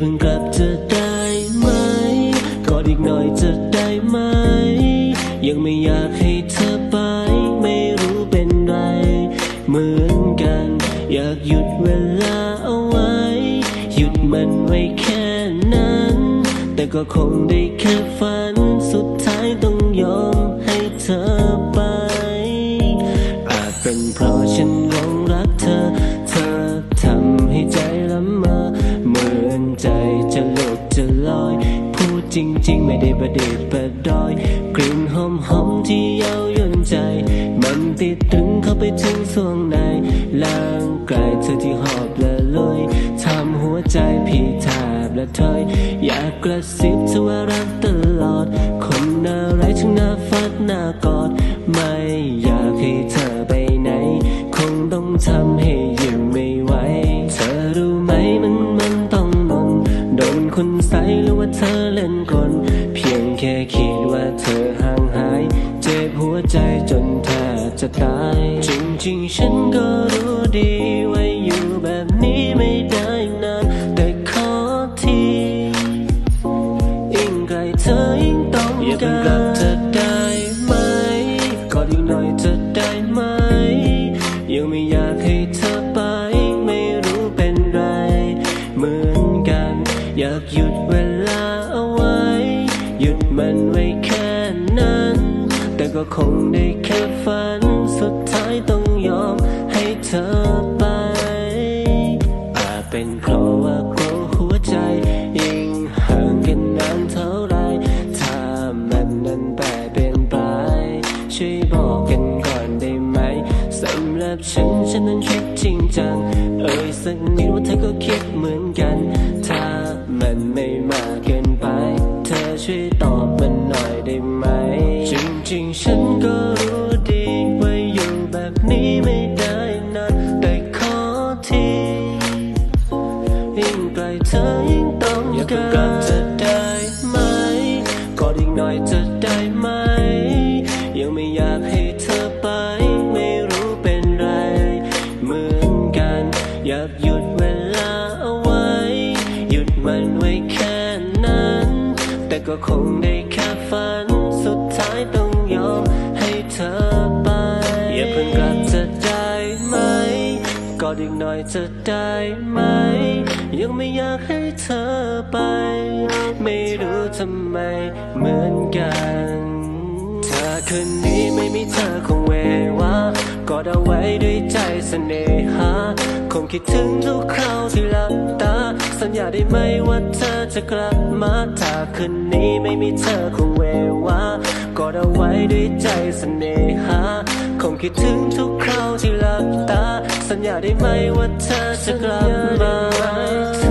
เพิ่งกลับจะได้ไหมกอดอีกหน่อยจะได้ไหม ยังไม่อยากให้เธอไป ไม่รู้เป็นไร เหมือนกัน อยากหยุดเวลาเอาไว้ หยุดมันไว้แค่นั้น แต่ก็คงได้แค่ฝัน สุดท้ายต้องยอมให้เธอไป อาจเป็นเพราะฉันหลงรักเธอ ใจจะหลุดจะลอย พูดจริง ๆ ไม่ได้ประเดิษฐ์ประ ดอย กลิ่นหอมหอมที่เย้ายวนใจ มันติดตรึงเข้าไปถึงส่วงในร่างกายเธอที่หอบละลอยทำหัวใจพี่แทบละถอย อยากกระซิบเธอว่ารักตลอด คนอะไรถึงน่าฟัดน่ากอด ไม่อยากให้เธอไปไหน คงต้องทำให้ คนใส่หรือว่าเธอเล่นกลเพียงแค่คิดว่าเธอห่างหาย เจ็บหัวใจจนแทบจะตาย จริงๆ ฉันก็รู้ดีว่าอยู่แบบนี้ไม่ได้นาน แต่ขอทียิ่งไกลเธอยิ่งต้องอย่าเพิ่งกลับเธอได้ไหมกอดอีกหน่อยเธอได้ไหมยังไม่อยากให้เธอ อยากหยุดเวลาเอาไว้ หยุดมันไว้แค่นั้น แต่ก็คงได้แค่ฝัน สุดท้ายต้องยอมให้เธอไป อาจเป็นเพราะว่ากลัวหัวใจ ยิ่งห่างกันนานเท่าไร ถ้ามันนั้นแปรเปลี่ยนไป ช่วยบอกกันก่อนได้ไหมสำหรับฉันฉันนั้นคิดจริงจัง เอ่ยสักนิดว่าเธอก็คิดเหมือนกัน ช่วยตอบมันหน่อยได้ไหม จริงๆ ฉันก็รู้ดีว่าอยู่แบบนี้ไม่ได้นานแต่ขอทียิ่งไกลเธอยิ่งต้องอยากกลับจะได้ไหมกอดอีกหน่อยจะได้ไหม ยังไม่อยากให้เธอไป ก็คงได้แค่ฝัน สุดท้ายต้องยอมให้เธอไปอย่าเพิ่งกลับจะได้ไหมกอดอีกหน่อยจะได้ไหม ยังไม่อยากให้เธอไป ไม่รู้ทำไมเหมือนกันถ้าคืนนี้ไม่มีเธอคงเววากอดเอาไว้ด้วยใจเสน่หา คงคิดถึงทุกคราวที่หลับตา สัญญาได้ไหมว่าเธอจะกลับมาถ้าคืนนี้ไม่มีเธอคงเววากอดเอาไว้ด้วยใจเสน่หา คงคิดถึงทุกคราวที่หลับตา สัญญาได้ไหมว่าเธอจะกลับมา